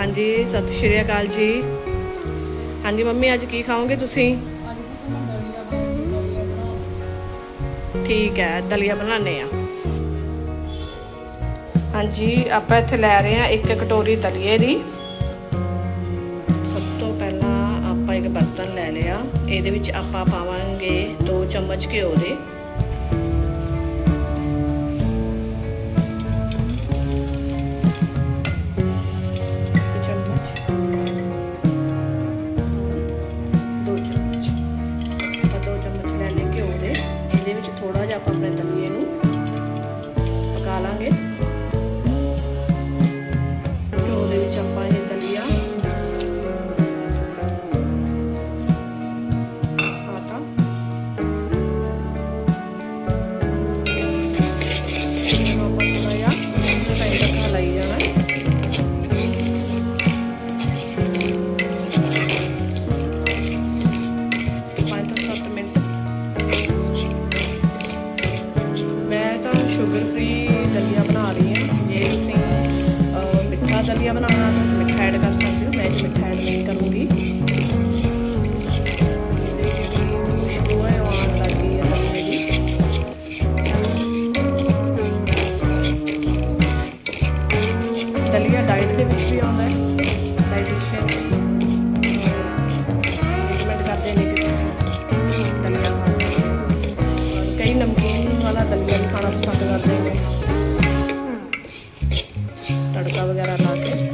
ਹਾਂਜੀ, ਸਤਿ ਸ਼੍ਰੀ ਅਕਾਲ ਜੀ। ਹਾਂਜੀ, ਮੰਮੀ, ਅੱਜ ਕੀ ਖਾਓਗੇ ਤੁਸੀਂ? ਠੀਕ ਹੈ, ਦਲੀਆ ਬਣਾਉਂਦੇ ਆ ਹਾਂਜੀ, ਆਪਾਂ ਇੱਥੇ ਲੈ ਰਹੇ ਆ ਇੱਕ ਕਟੋਰੀ ਦਲੀਏ ਦੀ। ਸਭ ਤੋਂ ਪਹਿਲਾਂ ਆਪਾਂ ਇੱਕ ਬਰਤਨ ਲੈ ਲਿਆ। ਇਹਦੇ ਵਿੱਚ ਆਪਾਂ ਪਾਵਾਂਗੇ 2 ਚਮਚ ਘਿਓ ਦੇ। ਦਲੀਆ ਬਣਾਉਣਾ ਮਿੱਠਾ ਐਡ ਕਰ ਸਕਦੇ ਹੋ ਮੈਂ ਇਹ ਮਿੱਠਾ ਐਡ ਨਹੀਂ ਕਰੂੰਗੀ ਇਹਦੇ ਜਿਹੜੀ ਖੁਸ਼ਬੂ ਹੈ ਉਹ ਆਉਣ ਲੱਗ ਗਈ ਹੈ ਦਲੀਆ ਡਾਈਟ ਦੇ ਵਿੱਚ ਵੀ ਆਉਂਦਾ ਹੈ ਡਾਈਟੀਸ਼ੀਅਨ ਰეკਮੈਂਡ ਕਰਦੇ ਨੇ। ਕਿ।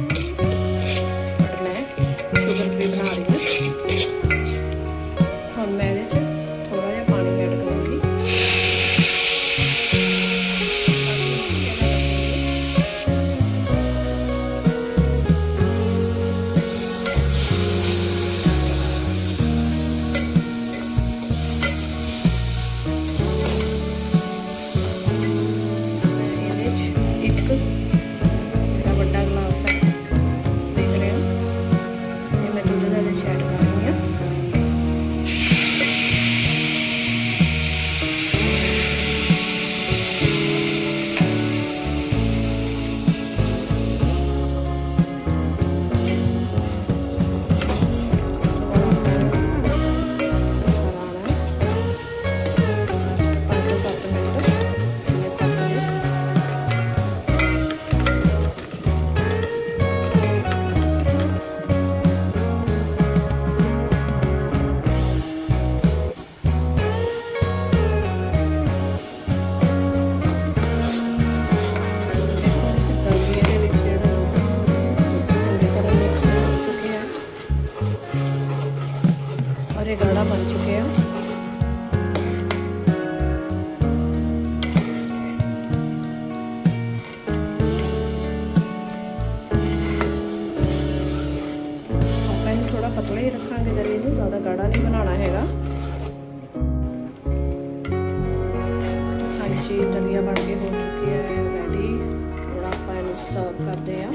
ਜ਼ਿਆਦਾ ਗਾੜਾ ਨਹੀਂ ਬਣਾਉਣਾ ਹੈਗਾ। ਹਾਂਜੀ, ਦਲੀਆ ਬਣ ਕੇ ਹੋ ਚੁੱਕੀ ਹੈ ਰੈਡੀ ਹੁਣ ਆਪਾਂ ਇਹਨੂੰ ਸਰਵ ਕਰਦੇ ਆ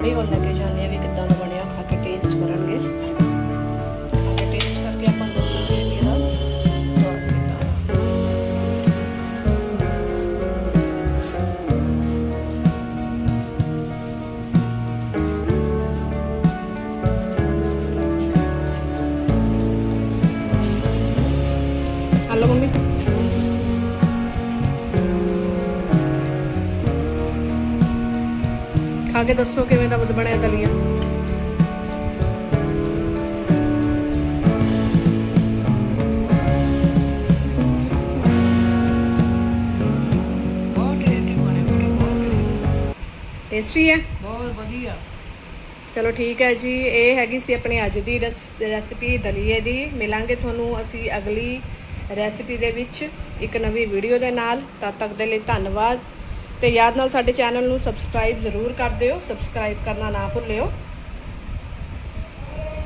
ਮੰਮੀ ਕੋਲ ਲੈ ਕੇ ਖਾ ਕੇ ਦੱਸੋ ਕਿਵੇਂ ਦਾ ਬਣਿਆ ਦਲੀਆ? ਟੇਸਟੀ ਹੈ? ਬਹੁਤ ਵਧੀਆ। ਚਲੋ ਠੀਕ ਹੈ ਜੀ ਇਹ ਹੈਗੀ ਸੀ ਆਪਣੀ ਅੱਜ ਦੀ ਰੈਸ- ਰੈਸਿਪੀ ਦਲੀਏ ਦੀ। ਮਿਲਾਂਗੇ ਤੁਹਾਨੂੰ ਅਸੀਂ ਅਗਲੀ ਰੈਸਿਪੀ ਦੇ ਵਿੱਚ ਇੱਕ ਨਵੀਂ ਵੀਡੀਓ ਦੇ ਨਾਲ। ਤਦ ਤੱਕ ਦੇ ਲਈ ਧੰਨਵਾਦ। ਤੇ ਯਾਦ ਨਾਲ ਸਾਡੇ ਚੈਨਲ ਨੂੰ ਸਬਸਕ੍ਰਾਈਬ ਜ਼ਰੂਰ ਕਰ ਦਿਓ ਸਬਸਕ੍ਰਾਈਬ ਕਰਨਾ ਨਾ ਭੁੱਲਿਓ।